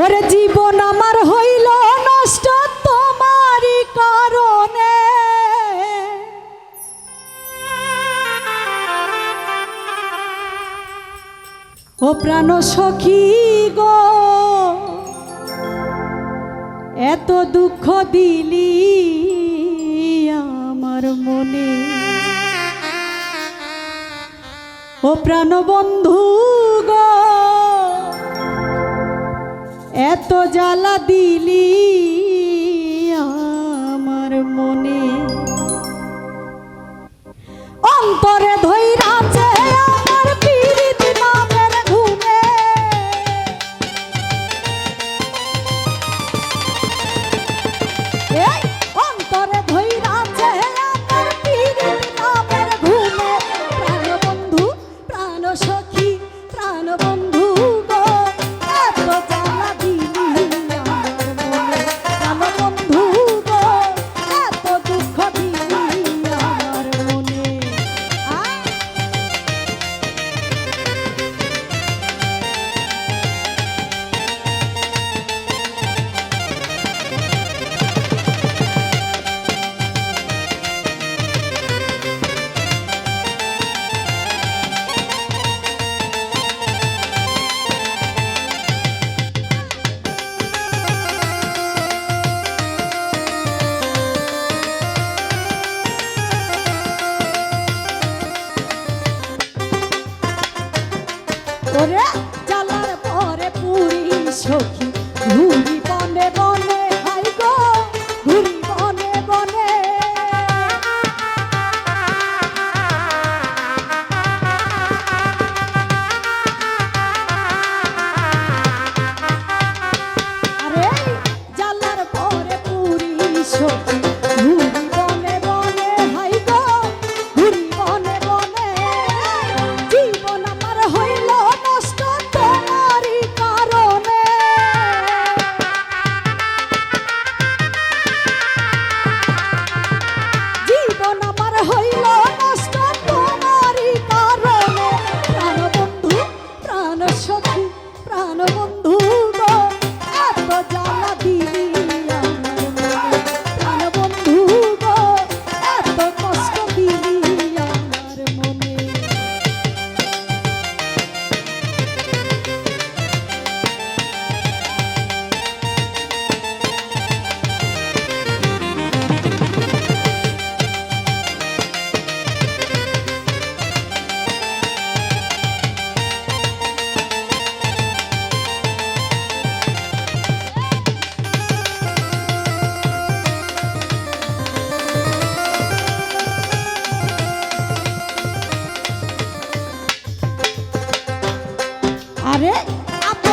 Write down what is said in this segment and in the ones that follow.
ওরে জীবন আমার হইল নষ্ট তোমারই কারণে। ও প্রাণ সখী গো, এত দুঃখ দিলি আমার মনে। ও প্রাণ বন্ধু গো এত জ্বালা দিলি আমার মনে। অন্তরে ওরে জ্বালার পরে পুরি সখী ঘুরি বনে বনে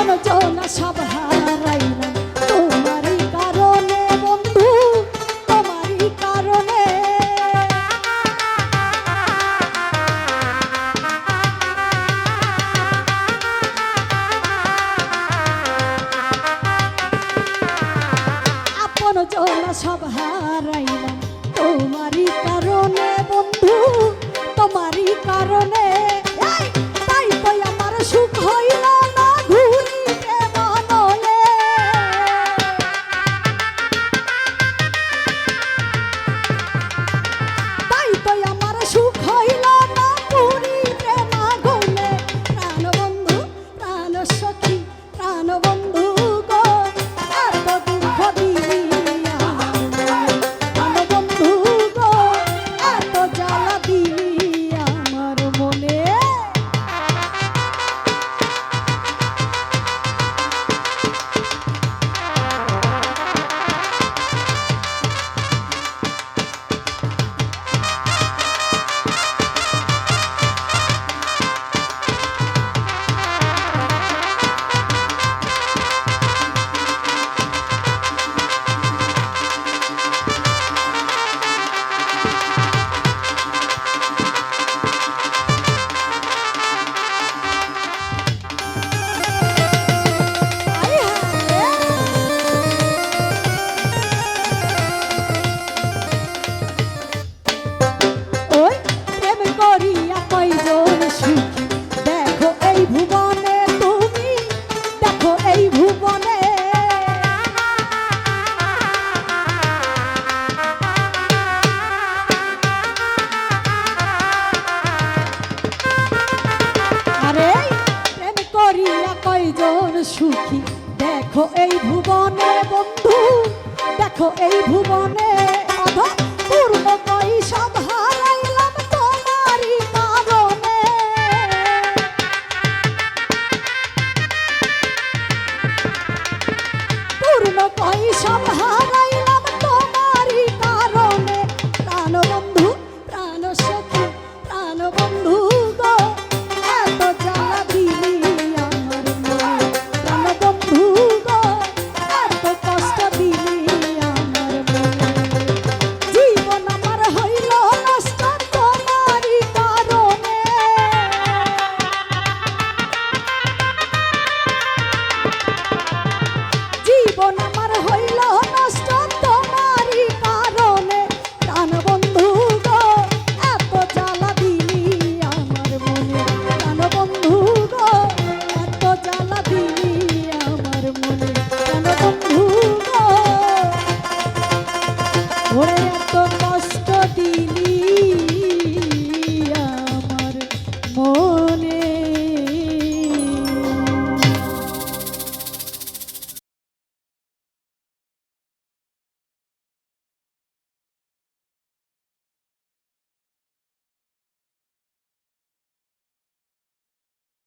মন চলা সব হারাই জীবন সুখী। দেখো এই ভুবনে বন্ধু, দেখো এই ভুবনে সব হারাইলাম তোমারই কারণে। পূর্ণ প্রাণ বন্ধু, প্রাণ সত্য